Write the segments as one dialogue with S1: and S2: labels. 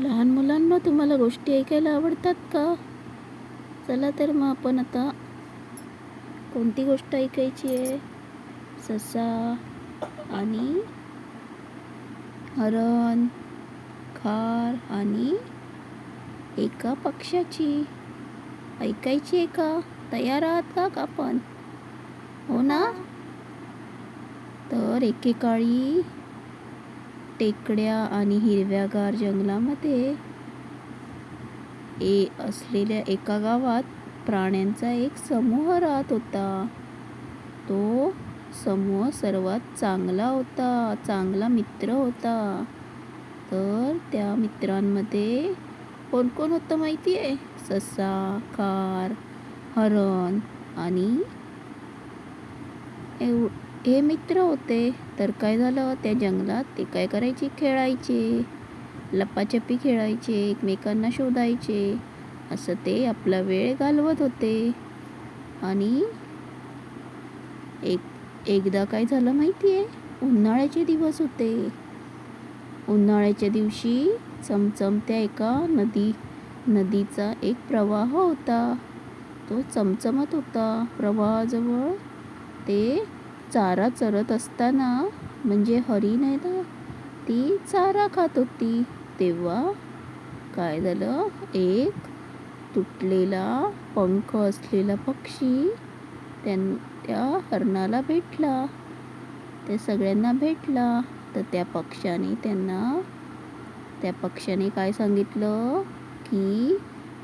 S1: लहान मुलांना तुम्हाला गोष्टी ऐकायला आवडतात का? चला तर मग आपण आता कोणती गोष्ट ऐकायची आहे? ससा आणि हरण खार आणि एका पक्षाची ऐकायची आहे का? तयार आहात का का आपण? हो ना? तर एकेकाळी टेकड्या आणि हिरव्यागार जंगलामध्ये ए असलेल्या एका गावात प्राण्यांचा एक समूह राहत होता. तो समूह सर्वात चांगला होता चांगला मित्र होता. तर त्या मित्रांमध्ये कोण कोण होतं माहिती आहे? ससा कार हरण आणि एव हे मित्र होते तर काय झालं? त्या जंगलात ते काय करायचे? खेळायचे. लपाछपी खेळायचे एकमेकांना शोधायचे. असं ते आपला वेळ घालवत होते. आणि एक एकदा काय झालं माहिती आहे उन्हाळ्याचे दिवस होते. उन्हाळ्याच्या दिवशी चमचमत्या एका नदी नदीचा एक प्रवाह होता. तो चमचमत होता. प्रवाहाजवळ ते चारा चरत असताना म्हणजे हरिण आहे ना? ती चारा खात होती. तेव्हा काय झालं? एक तुटलेला पंख असलेला पक्षी त्यां त्या हरणाला भेटला. त्या सगळ्यांना भेटला. तर त्या पक्षाने त्यांना त्या पक्षाने काय सांगितलं? की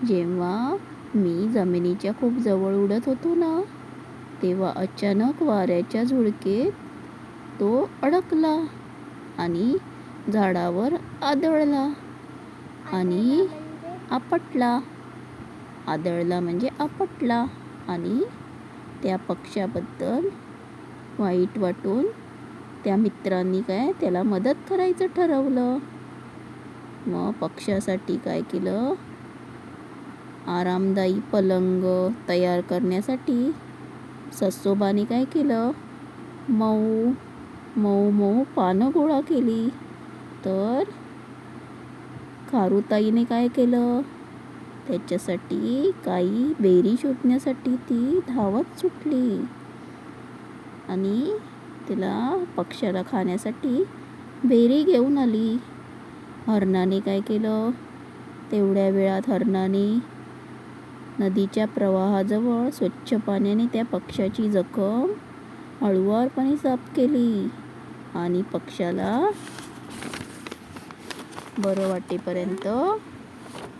S1: जेव्हा मी जमिनीच्या खूप जवळ उडत होतो ना तेव्हा अचानक वाऱ्याच्या झुळकेत तो अडकला आणि झाडावर आदळला आणि आपटला. आदळला म्हणजे आपटला आणि त्या पक्षाबद्दल वाईट वाटून त्या मित्रांनी काय त्याला मदत करायचं ठरवलं. मग पक्षासाठी काय केलं? आरामदायी पलंग तयार करण्यासाठी ससोबाने काय केलं? मऊ मऊ मऊ पानं गोळा केली. तर खारुताईने काय केलं? त्याच्यासाठी काही बेरी शोधण्यासाठी ती धावत सुटली. आणि तिला पक्ष्याला खाण्यासाठी बेरी घेऊन आली. हरणाने काय केलं? तेवढ्या वेळात हरणाने नदीच्या प्रवाहाजवळ स्वच्छ पाण्याने त्या पक्षाची जखम हळुवारपणे साफ केली. आणि पक्षाला बरं वाटेपर्यंत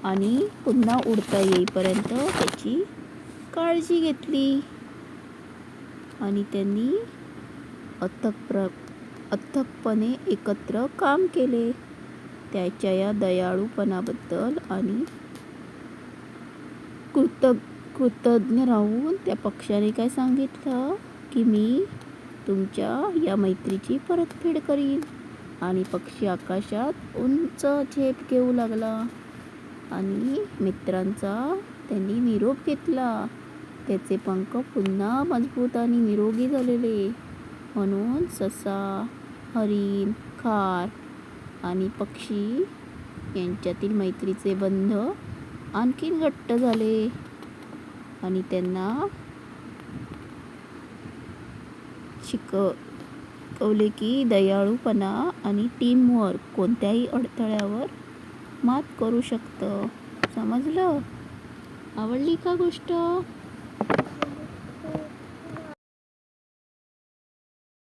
S1: आणि पुन्हा उडता येईपर्यंत त्याची काळजी घेतली. आणि त्यांनी अथक प्र अथकपणे एकत्र काम केले. त्याच्या या दयाळूपणाबद्दल आणि कृतज्ञ कृतज्ञ राहून त्या पक्षाने काय सांगितलं? की मी तुमच्या या मैत्रीची परतफेड करीन. आणि पक्षी आकाशात उंच झेप घेऊ लागला. आणि मित्रांचा त्यांनी निरोप घेतला. त्याचे पंख पुन्हा मजबूत आणि निरोगी झालेले. म्हणून ससा हरिण खार आणि पक्षी यांच्यातील मैत्रीचे बंध आणखीन घट्ट झाले. आणि त्यांना शिकवले की दयाळूपणा आणि टीमवर्क कोणत्याही अडथळ्यावर मात करू शकतं. समजलं? आवडली का गोष्ट?